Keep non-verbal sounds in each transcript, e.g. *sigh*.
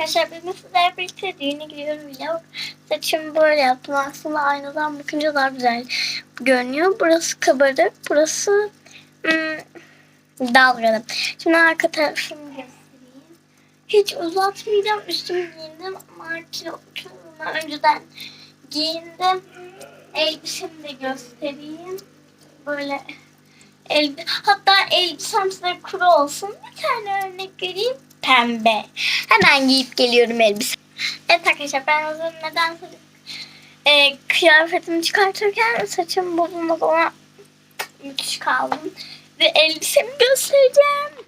arkadaşlar bugün sizlerle birlikte düğüne gidiyorum vlog. Saçımı böyle yaptım. Aslında aynadan bakınca daha güzel görünüyor. Burası kabarık. Burası hmm, dalgalı. Şimdi arka tarafımı göstereyim. Hiç uzatmayacağım. Üstümü giyindim. Ama arkadaşlar önceden giyindim. Elbisemi de göstereyim. Böyle elbi hatta elbisem size kuru olsun. Bir tane örnek vereyim. Pembe. Hemen giyip geliyorum elbise. Evet arkadaşlar ben hazır neden e, kıyafetimi çıkartırken saçım bozulmadı ona müthiş kaldım. Ve elbisemi göstereceğim.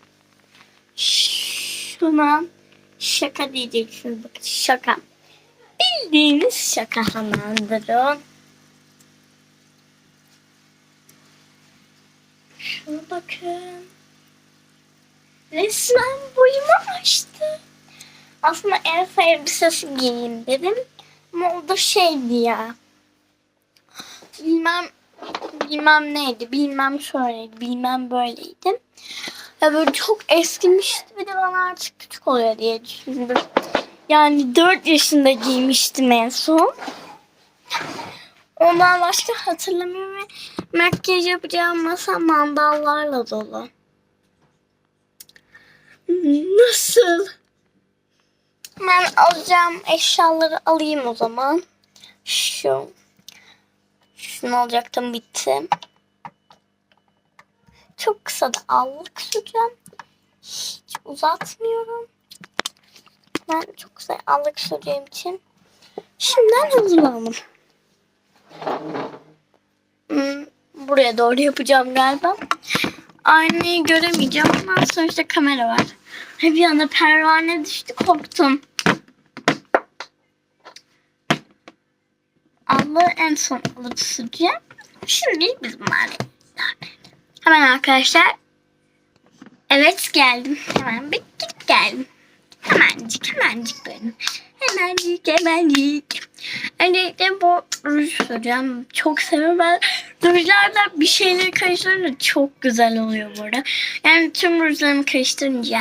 Şuna şaka diyeceksiniz. Bakın şaka. Bildiğiniz şaka hemendir o. Şuna bakın. Resmen boyumu açtı. Aslında Elsa elbisesi giyeyim dedim. Ama o da şeydi ya. Bilmem bilmem neydi. Bilmem şöyleydi. Bilmem böyleydi. Ya böyle çok eskimişti. Bir de bana artık küçük oluyor diye düşündüm. Yani 4 yaşında giymiştim en son. Ondan başka hatırlamıyorum ve makyaj yapacağım masa mandallarla dolu. Nasıl? Ben alacağım eşyaları alayım o zaman. Şu. Şunu alacaktım bitti. Çok kısa da allık süreceğim. Hiç uzatmıyorum. Ben çok kısa allık süreceğim için. Şimdiden hazırlandım. Hmm, buraya doğru yapacağım galiba. Aynayı göremeyeceğim ama sonuçta kamera var. Bir anda pervane düştü korktum. Allığı en son alıp süreceğim. Şimdi biz bunlarla Hemen arkadaşlar. Evet geldim. Hemen bir gidip geldim. Hemencik hemencik benim. Hemencik hemencik. Öncelikle bu ruj süreceğim. Çok seviyorum ben. Rujlarla bir şeyleri karıştırınca çok güzel oluyor burada. Yani tüm rujlarımı karıştırınca.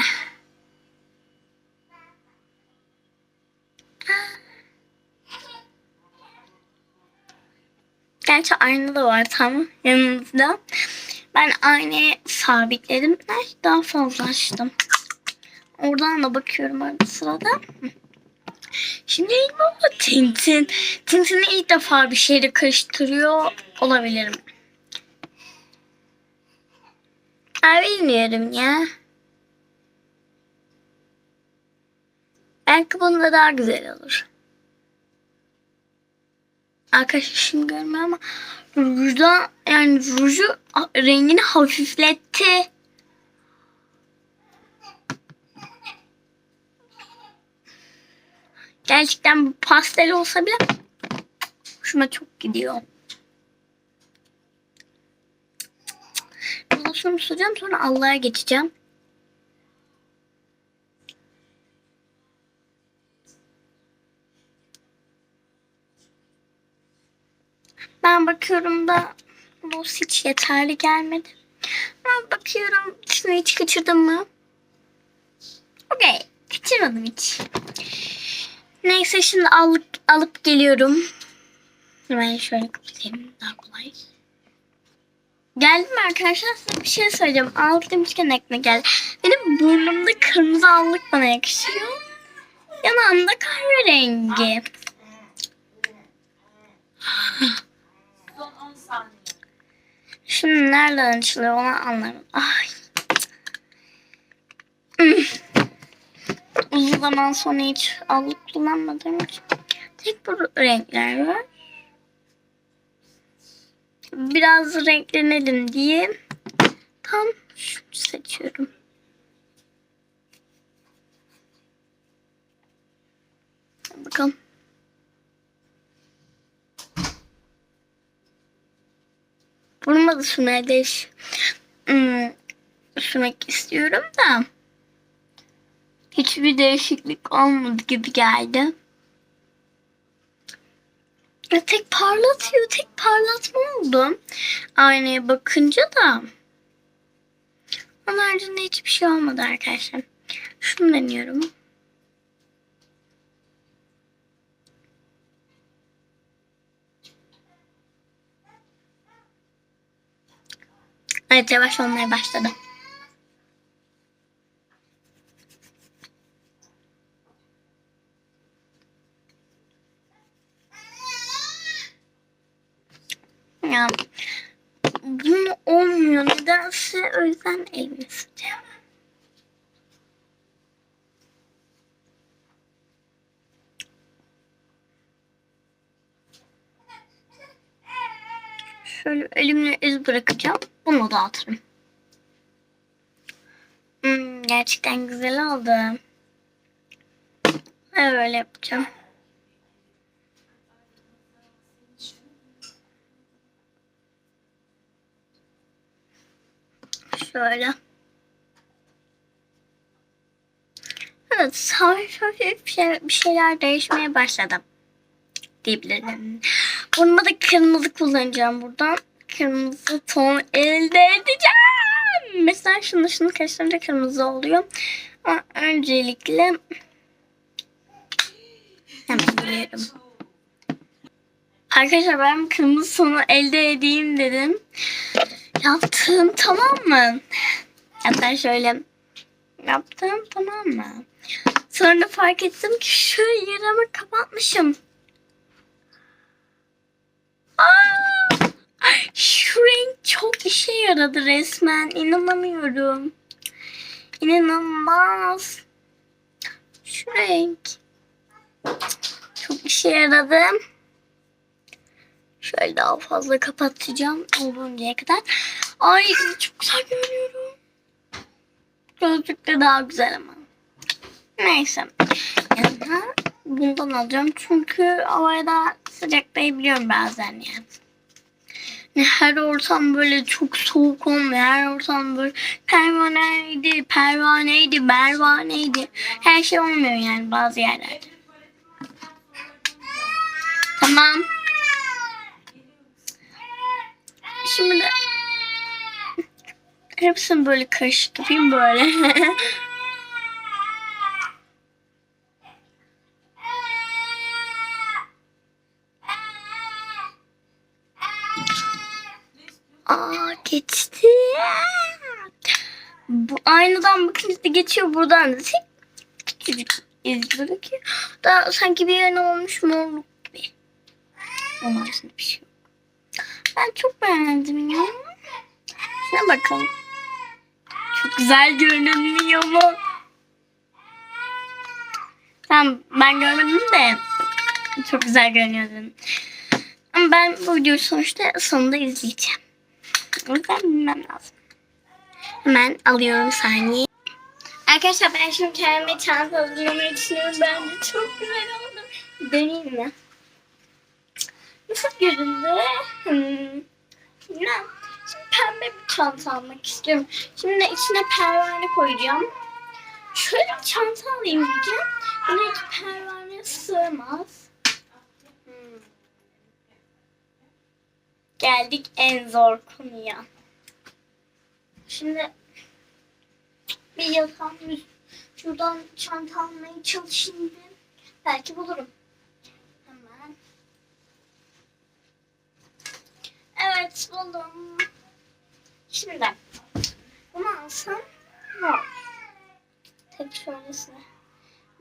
Gerçi ayna da var tam yanımızda. Ben aynayı sabitledim. Daha fazla açtım. Oradan da bakıyorum arada sırada. Şimdi ilk baba Tintin. Tintin'i ilk defa bir şeyle karıştırıyor olabilirim. Ay bilmiyorum ya. Belki bunda daha güzel olur. Arkadaşlar şimdi görmüyor ama rujda yani ruju rengini hafifletti. Gerçekten bu pastel olsa bile hoşuma çok gidiyor. Buluşumu süreceğim sonra Allah'a geçeceğim. Ben bakıyorum da bu hiç yeterli gelmedi. Ben bakıyorum şunu hiç kaçırdım mı? Okey. Kaçırmadım hiç. Neyse şimdi alıp, alıp geliyorum. Ben şöyle kapatayım daha kolay. Geldim arkadaşlar size bir şey söyleyeceğim. Allık demişken ekme geldi. Benim burnumda kırmızı allık bana yakışıyor. Yanağımda kahverengi. Şimdi nereden açılıyor onu anlamadım. Ay. Hmm. Uzun zaman sonra hiç allık kullanmadığım tek bu renkler var. Biraz renklenelim diye tam şunu seçiyorum. Bakalım. Burnuma da sürmeye değiş hmm, sürmek istiyorum da hiçbir değişiklik olmadı gibi geldi. Ve tek parlatıyor, tek parlatma oldu. Aynaya bakınca da. Onun haricinde hiçbir şey olmadı arkadaşlar. Şunu deniyorum. Evet yavaş olmaya başladı. Ya bunu olmuyor nedense o yüzden elimi sıcağım. Şöyle elimle iz bırakacağım. Bunu dağıtırım. Hmm, gerçekten güzel oldu. Böyle yapacağım. Şöyle. Evet, hafif hafif bir, şey, bir şeyler değişmeye başladı. Diyebilirim. Burnuma da kırmızı kullanacağım buradan. Kırmızı ton elde edeceğim. Mesela şunu şunu karıştırınca kırmızı oluyor. Ama öncelikle hemen biliyorum. Arkadaşlar ben kırmızı tonu elde edeyim dedim. Yaptım tamam mı? Hatta şöyle yaptım tamam mı? Sonra fark ettim ki şu yaramı kapatmışım. Aa! Şu renk çok işe yaradı resmen. İnanamıyorum. İnanılmaz. Şu renk. Çok işe yaradı. Şöyle daha fazla kapatacağım oluncaya kadar. Ay çok güzel görünüyorum. Gözlükte daha güzel ama. Neyse. Yani bundan alacağım çünkü havada sıcaklayabiliyorum bazen yani. Yani Her ortam böyle çok soğuk olmuyor. Her ortam böyle pervaneydi, pervaneydi, mervaneydi. Her şey olmuyor yani bazı yerlerde. Tamam. Şimdi de hepsini böyle karıştırayım böyle. *laughs* Aa geçti. Bu aynadan bakınca geçiyor buradan da küçücük iz bırakıyor. Da sanki bir yerine olmuş morluk gibi. Onun bir şey yok. Ben çok beğendim ya. Şuna bakalım. Çok güzel görünüyor mu? Tamam ben görmedim de çok güzel görünüyor dedim. Ama ben bu videoyu sonuçta sonunda izleyeceğim. O yüzden bilmem lazım. Hemen alıyorum saniye. Arkadaşlar ben şimdi kendime çanta hazırlamayı düşünüyorum. Ben de çok güzel oldu. Deneyeyim mi? Nasıl göründü? Hmm. Bilmem. Pembe bir çanta almak istiyorum. Şimdi içine pervane koyacağım. Şöyle bir çanta alayım diyeceğim. Buna hiç pervane sığmaz. Hmm. Geldik en zor konuya. Şimdi bir yatağın şuradan çanta almaya çalışayım. Belki bulurum. Hemen. Evet buldum. Şimdi bunu alsam ne olur? Tek şöylesine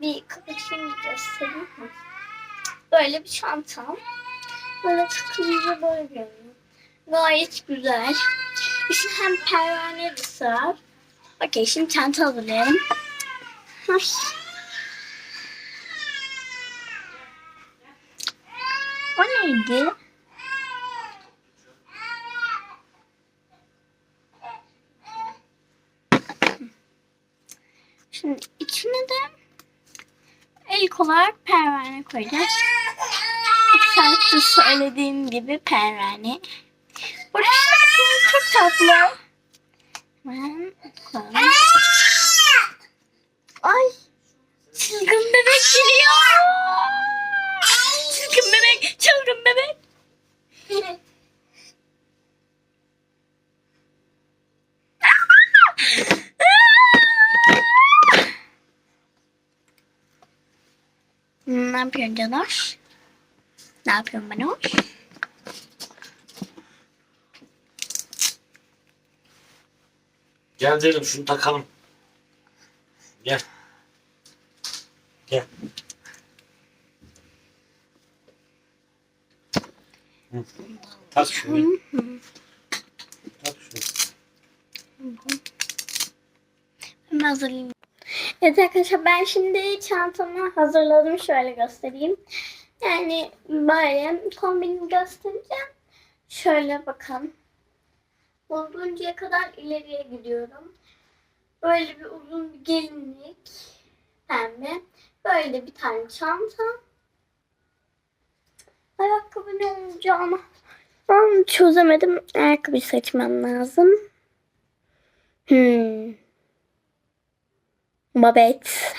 bir bir göstereyim mi? Böyle bir çantam. Böyle tıklayınca böyle görünüyor. Gayet güzel. İçine hem pervane de sığar. Okey şimdi çanta hazırlayalım. Ay. O neydi? Şimdi içine de ilk olarak pervane koyacağız. İlk saatte söylediğim gibi pervane. Şarkı çok tatlı. Ay. Çılgın bebek geliyor. Çılgın bebek, çılgın bebek. Ne yapıyorsun Canoş? Ne yapıyorsun Manoş? Gel dedim şunu takalım. Gel. Gel. Hı. Tak şunu. Tak şunu. Ben hazırlayayım. Evet arkadaşlar ben şimdi çantamı hazırladım. Şöyle göstereyim. Yani böyle kombinimi göstereceğim. Şöyle bakın. Olduğunca kadar ileriye gidiyorum. Böyle bir uzun bir gelinlik. Pembe. Böyle bir tane çanta. Ayakkabı ne olacağını ben çözemedim. Ayakkabı seçmem lazım. Hmm. Babet.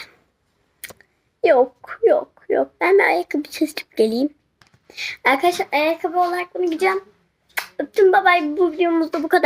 Yok, yok, yok. Ben bir ayakkabı seçip geleyim. Arkadaşlar ayakkabı olarak bunu gideceğim. Öptüm babay. Bu videomuzda bu kadar.